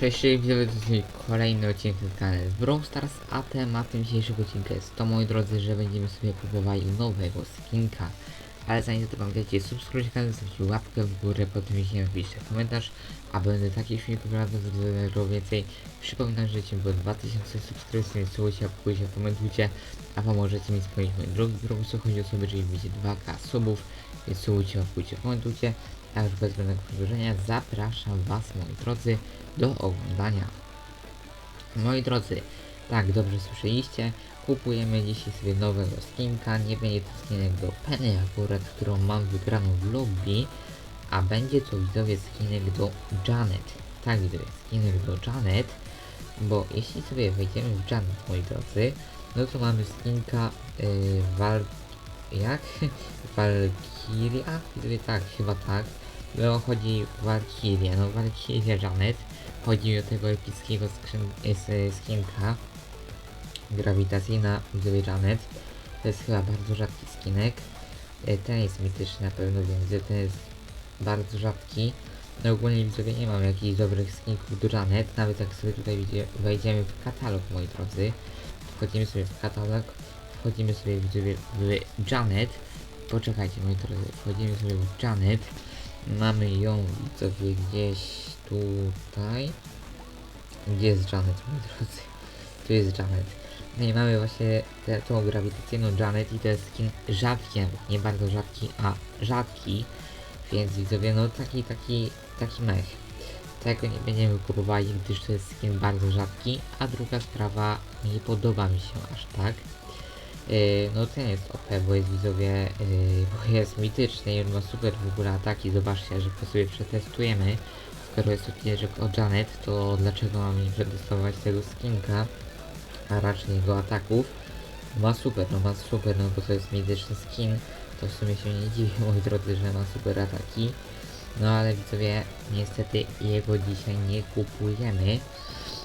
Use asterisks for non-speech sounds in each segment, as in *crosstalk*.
Cześć, to jest kolejny odcinek na kanale z Brawl Stars, a tematem dzisiejszego odcinka jest to, moi drodzy, że będziemy sobie kupowali nowego skinka. Ale zanim to pamiętajcie, subskrybujcie kanał, zostawcie łapkę w górę, potem jeśli napiszcie komentarz, a będę takich filmików razem z więcej. Przypominam, że jeśli było 2000 subskrypcji, słuchajcie, łapkujcie, komentujcie, a pomożecie mi spełnić mój drugi pomysł, chodzi o sobie, czyli widzicie 2k subów, więc słuchajcie, łapkujcie, komentujcie. A już bez zbędnego przedłużenia zapraszam Was, moi drodzy, do oglądania. Moi drodzy, tak dobrze słyszeliście, kupujemy dzisiaj sobie nowego skinka, nie będzie to skinek do Penny akurat, którą mam wygraną w lobby, a będzie to widzowie skinek do Janet. Tak widzowie, skinek do Janet, bo jeśli sobie wejdziemy w Janet, moi drodzy, no to mamy skinka yy, Val... jak? *laughs* Valkyria? Widzowie tak, chyba tak. No chodzi Valkyria, no Valkyria Janet. Chodzi o tego epickiego skrzyn- s- skinka. Grawitacyjna Janet. To jest chyba bardzo rzadki skinek. E, Ten jest mityczny na pewno, więc ten jest bardzo rzadki. No ogólnie widzowie nie mam jakichś dobrych skinków do Janet, nawet jak sobie tutaj wejdziemy w katalog moi drodzy. Wchodzimy sobie w katalog, wchodzimy sobie widzowie w Janet. Poczekajcie moi drodzy, wchodzimy sobie w Janet. Mamy ją widzowie gdzieś tutaj. Gdzie jest Janet moi drodzy? Tu jest Janet. No i mamy właśnie tę tą grawitacyjną Janet i to jest skin rzadki, nawet nie bardzo rzadki, a rzadki. Więc widzowie, no taki, taki, taki mech. Tego nie będziemy kupowali, gdyż to jest skin bardzo rzadki, a druga sprawa, nie podoba mi się aż tak. Yy, no ten jest OP, bo jest widzowie, yy, bo jest mityczny i on ma super w ogóle ataki, zobaczcie, że po sobie przetestujemy. Skoro jest odcinek o Janet, to dlaczego mam nie przetestować tego skinka, a raczej jego ataków? Ma super, no ma super, no bo to jest mityczny skin, to w sumie się nie dziwię, moi drodzy, że ma super ataki. No ale widzowie, niestety jego dzisiaj nie kupujemy.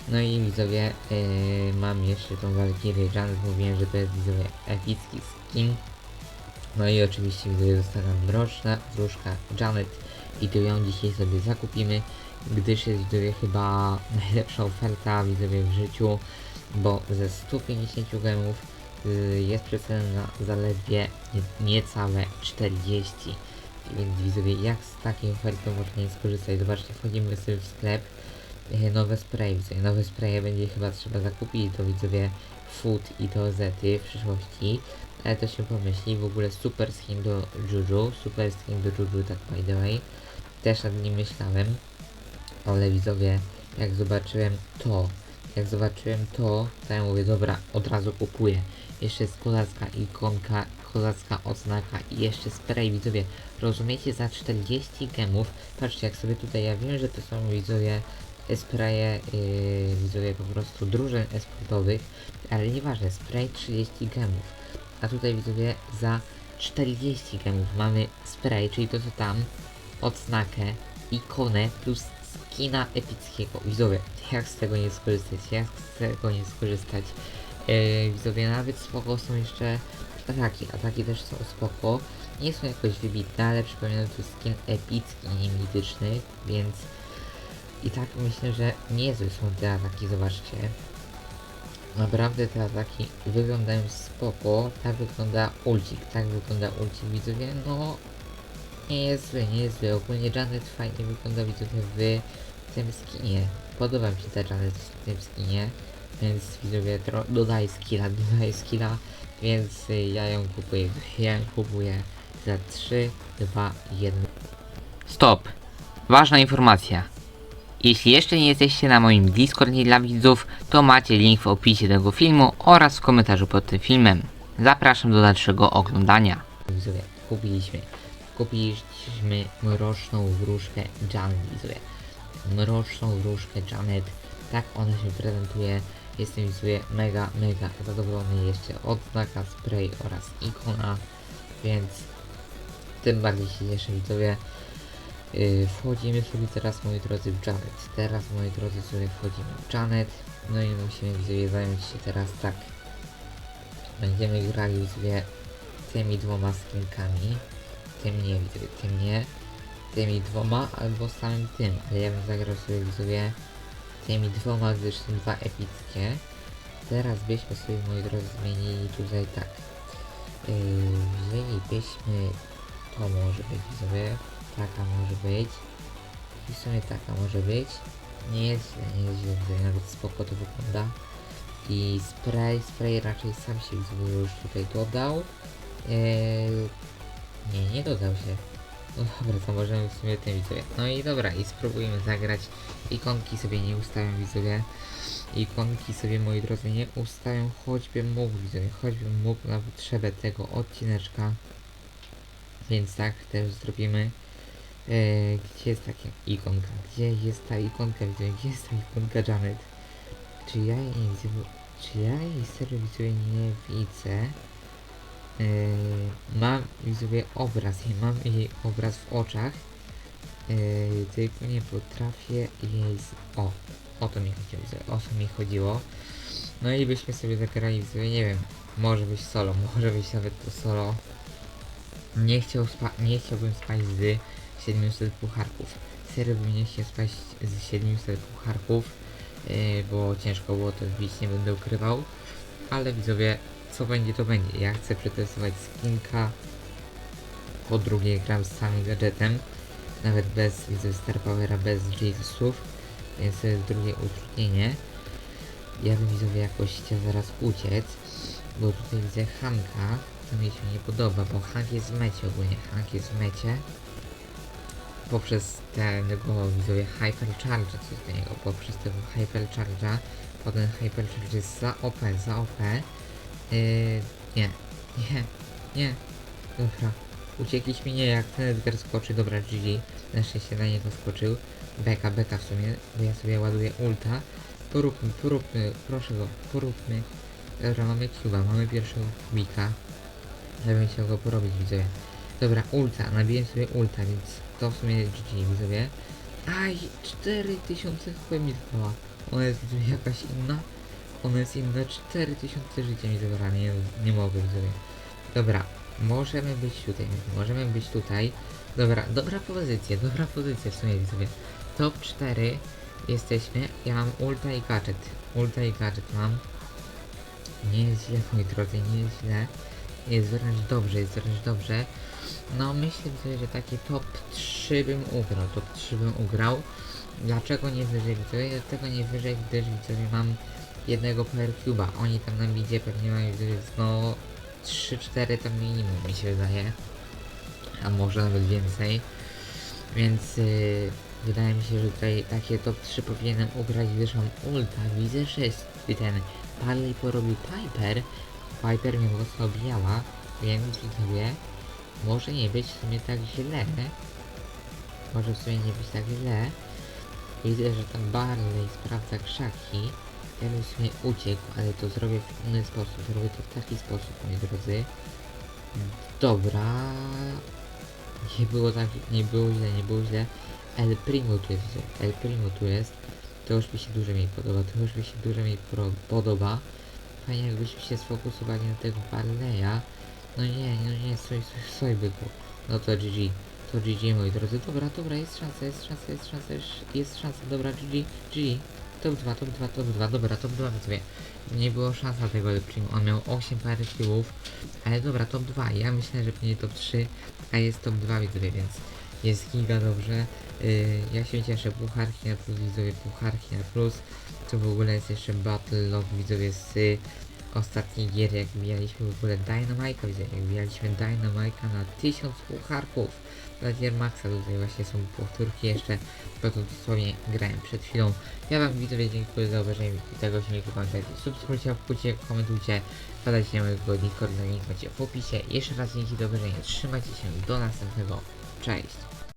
No i widzowie, yy, mam jeszcze tą Valkyrię Janet, mówiłem, że to jest widzowie epicki skin. No i oczywiście widzowie została nam mroczna wróżka Janet i to ją dzisiaj sobie zakupimy, gdyż jest widzowie chyba *laughs* najlepsza oferta widzowie w życiu, bo ze 150 gemów y, jest przecena zaledwie nie, niecałe 40. Więc widzowie, jak z takiej oferty można nie skorzystać? Zobaczcie, wchodzimy sobie w sklep, e, nowe spraye, widzowie, nowe spraye będzie chyba trzeba zakupić, to widzowie food i to zety w przyszłości, ale to się pomyśli, w ogóle super skin do Juju, super skin do Juju, tak by the way, też nad nim myślałem, ale widzowie, jak zobaczyłem to, jak zobaczyłem to, to ja mówię, dobra, od razu kupuję. Jeszcze jest kozacka ikonka, kozacka oznaka i jeszcze spray, widzowie. Rozumiecie, za 40 gemów, patrzcie, jak sobie tutaj, ja wiem, że to są widzowie spraye, yy, widzowie po prostu drużyn esportowych, ale nieważne, spray 30 gemów. A tutaj widzowie za 40 gemów mamy spray, czyli to co tam, odznakę, ikonę plus skina epickiego. Widzowie, jak z tego nie skorzystać? Jak z tego nie skorzystać? Yy, widzowie, nawet spoko są jeszcze ataki. Ataki też są spoko. Nie są jakoś wybitne, ale przypominam, to skin epicki, nie mityczny, więc i tak myślę, że niezłe są te ataki, zobaczcie. Naprawdę te ataki wyglądają spoko. Tak wygląda ulcik, tak wygląda ulcik, widzowie. No, nie jest zły, nie jest zły. Ogólnie Janet fajnie wygląda widzowie w tym skinie. Podoba mi się ta Janet w tym skinie. Więc widzowie dodaj skilla, *laughs* dodaj skilla. Więc ja ją kupuję. Ja ją kupuję za 3, 2, 1. Stop! Ważna informacja. Jeśli jeszcze nie jesteście na moim Discordzie dla widzów, to macie link w opisie tego filmu oraz w komentarzu pod tym filmem. Zapraszam do dalszego oglądania. Widzowie, kupiliśmy. Kupiliśmy mroczną wróżkę Janet, widzowie. Mroczną wróżkę Janet. Tak ona się prezentuje. Jestem widzowie mega, mega zadowolony. Jeszcze odznaka, spray oraz ikona. Więc tym bardziej się cieszę widzowie. Yy, wchodzimy sobie teraz moi drodzy w Janet. Teraz moi drodzy sobie wchodzimy w Janet. No i musimy widzowie zająć się teraz tak. Będziemy grali widzowie tymi dwoma skinkami. Tym nie, widzowie, tym nie. Tymi dwoma albo samym tym, ale ja bym zagrał sobie widzowie tymi dwoma, gdyż są dwa epickie. Teraz byśmy sobie, moi drodzy, zmienili tutaj tak. Yy, to może być widzowie, taka może być. I w sumie taka może być. Nie jest źle, nie jest źle, widzowie, nawet spoko to wygląda. I spray, spray raczej sam się już tutaj dodał. Eee, nie, nie dodał się. No dobra, to możemy w sumie tym widzowie. No i dobra, i spróbujmy zagrać. Ikonki sobie nie ustawiam widzowie. Ikonki sobie moi drodzy nie ustawiam, choćbym mógł widzowie, choćbym mógł na potrzebę tego odcineczka. Więc tak też zrobimy. Eee, gdzie jest taka ikonka? Gdzie jest ta ikonka widzowie? Gdzie jest ta ikonka Janet? Czy ja jej nie widzę? Czy ja jej serio widzowie nie widzę? Yy, mam widzowie obraz, ja mam jej obraz w oczach, yy, tylko nie potrafię jej... Z... O, o to mi chodziło, o to mi chodziło. No i byśmy sobie zagrali widzowie, nie wiem, może być solo, *laughs* może być nawet to solo. Nie, chciał spa- nie chciałbym spać z 700 pucharków. Serio bym nie chciał spać z 700 pucharków, yy, bo ciężko było to wbić, nie będę ukrywał. Ale widzowie, co będzie to będzie. Ja chcę przetestować skinka. Po drugie gram z samym gadżetem. Nawet bez widzę Star Powera, bez Jesusów. Więc to jest drugie utrudnienie. Ja bym widzowie jakoś chciał zaraz uciec. Bo tutaj widzę Hanka. Co mi się nie podoba, bo Hank jest w mecie ogólnie. Hank jest w mecie. Poprzez tego widzowie Hypercharge, co do niego, poprzez tego Hypercharge'a. Potem Hypercharge jest za OP, za OP. Yy, nie, nie, nie. Dobra. Uciekliśmy nie jak ten Edgar skoczy. Dobra, GG. Na szczęście na niego skoczył. Beka, beka w sumie, bo ja sobie ładuję ulta. Poróbmy, poróbmy, proszę go, poróbmy. Dobra, mamy Cuba, mamy pierwszego kubika. Ja bym chciał go porobić, widzowie. Dobra, ulta, nabiję sobie ulta, więc to w sumie GG, widzowie. Aj, 4000 chyba mi dała. Ona jest jakaś inna. Ona jest inna 4000 życia mi zabrała, nie, nie mogę widzowie. Dobra, możemy być tutaj, możemy być tutaj. Dobra, dobra pozycja, dobra pozycja w sumie widzowie. Top 4 jesteśmy, ja mam ulta i gadżet. Ulta i gadżet mam. Nie jest źle moi drodzy, nie jest źle. Jest wręcz dobrze, jest wręcz dobrze. No myślę sobie, że taki top 3 bym ugrał, top 3 bym ugrał. Dlaczego nie wyżej widzowie? Dlatego nie wyżej, gdyż widzowie mam jednego per cube'a. Oni tam na midzie pewnie mają no 3-4 tam minimum mi się wydaje. A może nawet więcej. Więc yy, wydaje mi się, że tutaj takie top 3 powinienem ugrać, gdyż mam ulta. Widzę, że jest ten Parley porobił Piper. Piper mnie mocno obijała, więc widzowie może nie być w sumie tak źle. Może w sumie nie być tak źle. Widzę, że tam Barley sprawdza krzaki. Ja bym w sumie uciekł, ale to zrobię w inny sposób. Zrobię to w taki sposób, moi drodzy. Dobra. Nie było tak, nie było źle, nie było źle. El Primo tu jest, El Primo tu jest. To już mi się dużo mniej podoba, to już mi się dużo pro- podoba. Fajnie jakbyśmy się sfokusowali na tego Barleya. No nie, no nie, soj, soj, soj byku. No to GG. To GG moi drodzy. Dobra, dobra, jest szansa, jest szansa, jest szansa, jest- jest szansa. Dobra, GG, GG. Top 2, top 2, top 2, dobra, top 2 widzowie. Nie było szans na tego Leprim, on miał 8 pary killów, ale dobra, top 2, ja myślę, że będzie top 3, a jest top 2 widzowie, więc jest giga dobrze. Yy, ja się cieszę, pucharki na plus widzowie, pucharki na plus. To w ogóle jest jeszcze Battle Log widzowie z ostatniej gier, jak bijaliśmy w ogóle Dynamite'a, widzowie, jak bijaliśmy Dynamite'a na 1000 pucharków. Dla Tier Maxa tutaj właśnie są powtórki jeszcze, bo to dosłownie grałem przed chwilą. Ja wam widzowie dziękuję za obejrzenie tego filmiku, pamiętajcie, subskrybujcie, łapkujcie, komentujcie, wpadajcie na mojego Discorda, link macie w opisie. Jeszcze raz dzięki za obejrzenie, trzymajcie się, do następnego, cześć!